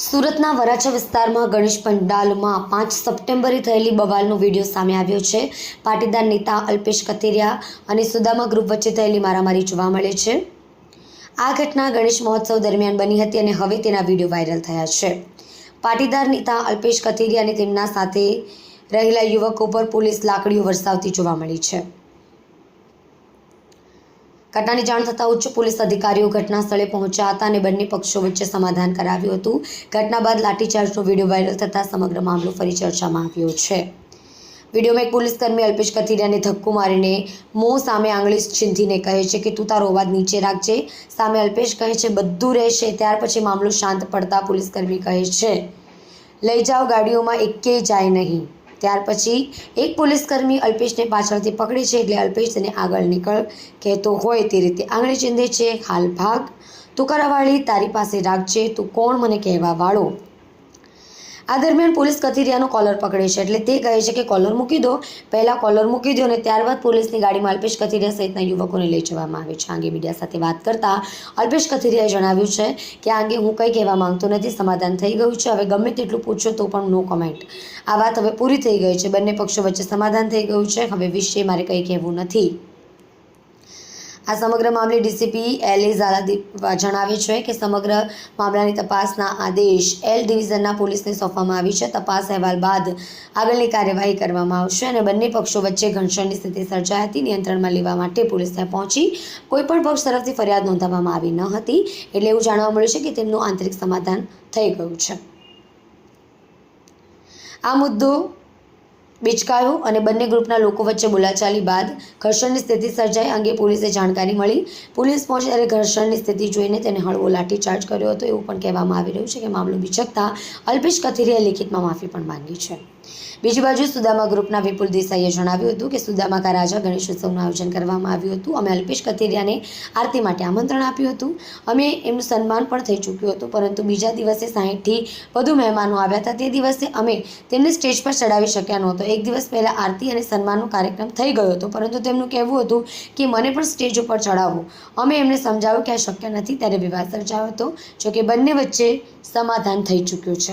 સુરતના વરાછા વિસ્તારમાં ગણેશ પંડાલમાં પાંચ સપ્ટેમ્બરે થયેલી બવાલનો વીડિયો સામે આવ્યો છે. પાટીદાર નેતા અલ્પેશ કથિરિયા અને સુદામા ગ્રુપ વચ્ચે થયેલી મારામારી જોવા મળે છે. આ ઘટના ગણેશ મહોત્સવ દરમિયાન બની હતી અને હવે તેના વીડિયો વાયરલ થયા છે. પાટીદાર નેતા અલ્પેશ કથિરિયા અને તેમના સાથે રહેલા યુવકો પર પોલીસ લાકડીઓ વરસાવતી જોવા મળી છે. ઘટનાની જાણ થતાં ઉચ્ચ પોલીસ અધિકારીઓ ઘટના સ્થળે પહોંચ્યા હતા અને બંને પક્ષો વચ્ચે સમાધાન કરાવ્યું હતું. ઘટના બાદ લાઠીચાર્જનો વીડિયો વાયરલ થતાં સમગ્ર મામલો ફરી ચર્ચામાં આવ્યો છે. વિડીયોમાં એક પોલીસકર્મી અલ્પેશ કથિરિયાને ધક્કો મારીને મોં સામે આંગળી ચીંધીને કહે છે કે, તું તારો અવાજ નીચે રાખજે. સામે અલ્પેશ કહે છે, બધું રહેશે. ત્યાર પછી મામલો શાંત પડતા પોલીસકર્મી કહે છે, લઈ જાઓ, ગાડીઓમાં એકેય જાય નહીં. ત્યાર પછી એક પોલીસકર્મી અલ્પેશને પાછળથી પકડે છે એટલે અલ્પેશ તેને આગળ નીકળ કહેતો હોય તે રીતે આંગળી ચીંધે છે. હાલ ભાગ તુકારાવાળી તારી પાસે રાખજે તું કોણ મને કહેવા વાળો આ દરમિયાન પોલીસ કથિરિયાનો કોલર પકડે છે. એટલે તે કહે છે કે કોલર મૂકી દો. પહેલાં કોલર મૂકી દો અને ત્યારબાદ પોલીસની ગાડીમાં અલ્પેશ કથિરિયા સહિતના યુવકોને લઈ જવામાં આવે છે. આ અંગે મીડિયા સાથે વાત કરતા અલ્પેશ કથિરિયાએ જણાવ્યું છે કે આ અંગે હું કંઈ કહેવા માંગતો નથી, સમાધાન થઈ ગયું છે. હવે ગમે તેટલું પૂછો તો પણ નો કમેન્ટ આ વાત હવે પૂરી થઈ ગઈ છે. બંને પક્ષો વચ્ચે સમાધાન થઈ ગયું છે. હવે વિશે મારે કંઈ કહેવું નથી. આ સમગ્ર મામલે ડીસીપી એલ એ ઝાલાદી જણાવે છે કે સમગ્ર મામલાની તપાસના આદેશ એલ ડિવિઝનના પોલીસને સોંપવામાં આવી છે. તપાસ અહેવાલ બાદ આગળની કાર્યવાહી કરવામાં આવશે અને બંને પક્ષો વચ્ચે ઘર્ષણની સ્થિતિ સર્જાઈ હતી. નિયંત્રણમાં લેવા માટે પોલીસ ત્યાં પહોંચી કોઈપણ પક્ષ તરફથી ફરિયાદ નોંધાવવામાં આવી ન હતી એટલે એવું જાણવા મળ્યું છે કે તેમનું આંતરિક સમાધાન થઈ ગયું છે. આ મુદ્દો બીચકાયો અને બંને ગ્રુપના લોકો વચ્ચે બોલાચાલી બાદ ઘર્ષણની સ્થિતિ સર્જાઈ અંગે પોલીસે જાણકારી મળી. પોલીસ પહોંચી ત્યારે ઘર્ષણની સ્થિતિ જોઈને તેને હળવો લાઠીચાર્જ કર્યો હતો એવું પણ કહેવામાં આવી રહ્યું છે કે મામલો બિચકતા અલ્પેશ કથિરિયાએ લિખિતમાં માફી પણ માંગી છે. બીજી બાજુ સુદામા ગ્રુપના વિપુલ દેસાઈએ જણાવ્યું હતું કે સુદામા કા રાજા ગણેશોત્સવનું આયોજન કરવામાં આવ્યું હતું. અમે અલ્પેશ કથિરિયાને આરતી માટે આમંત્રણ આપ્યું હતું. અમે એમનું સન્માન પણ થઈ ચૂક્યું હતું, પરંતુ બીજા દિવસે સાહીઠથી વધુ મહેમાનો આવ્યા હતા. તે દિવસે અમે તેમને સ્ટેજ પર ચડાવી શક્યા નહોતો. એક દિવસ પહેલાં આરતી અને સન્માનનો કાર્યક્રમ થઈ ગયો હતો. પરંતુ તેમનું કહેવું હતું કે મને પણ સ્ટેજ ઉપર ચડાવો અમે એમને સમજાવ્યું કે આ શક્ય નથી ત્યારે વિવાદ સર્જાયો હતો, જોકે બંને વચ્ચે સમાધાન થઈ ચૂક્યું છે.